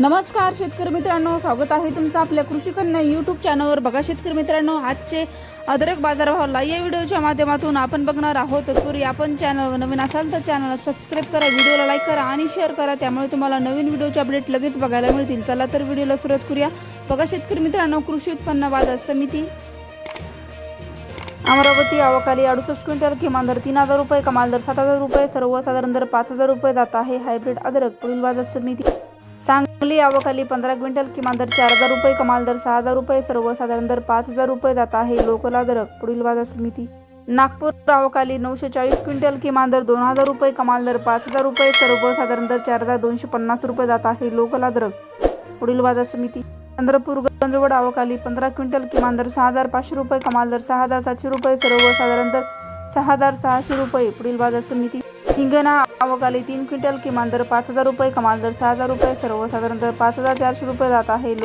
नमस्कार शेतकरी मित्रांनो. स्वागत आहे तुमचं आपल्या कृषी कन्या यूट्यूब चॅनलवर बघा शेतकरी मित्रांनो आजचे अदरक बाजारभावाला या व्हिडिओच्या माध्यमातून आपण बघणार आहोत. तत्पूर्वी आपण चॅनलवर नवीन असाल तर चॅनलला सबस्क्राईब करा व्हिडिओला लाईक करा आणि शेअर करा. त्यामुळे तुम्हाला नवीन व्हिडिओचे अपडेट लगेच बघायला मिळतील. चला तर व्हिडिओला सुरुवात करूया. बघा शेतकरी मित्रांनो कृषी उत्पन्न बाजार समिती. अमरावती अवकाली अडुसष्ट क्विंटल किमान दर तीन हजार रुपये कमाल दर सात हजार रुपये सर्वसाधारण दर पाच हजार रुपये जात आहे. हायब्रिड अदरक पुढील बाजार समिती. सांगली आवकाली पंधरा क्विंटल किमान दर चार हजार रुपये कमाल दर सहा हजार रुपये सर्वसाधारण दर पाच हजार रुपये जात आहे. लोकल पुढील बाजार समिती. नागपूर आवकाली नऊशे चाळीस क्विंटल किमान दर दोन हजार रुपये कमाल दर पाच हजार रुपये सर्वसाधारण दर चार हजार दोनशे पन्नास रुपये जात आहे. लोकला अदरक पुढील बाजार समिती. चंद्रपूर गंजवड आवकाली पंधरा क्विंटल किमान दर सहा हजार पाचशे रुपये कमाल दर सहा हजार सातशे रुपये सर्वसाधारण दर सहा हजार सहाशे रुपये पुढील बाजार समिती. हिंगणा आवकाली तीन क्विंटल किमान दर पाच हजार रुपये कमाल दर सहा हजार रुपये सर्वसाधारण दर पाच हजार चारशे रुपये जात आहे. लो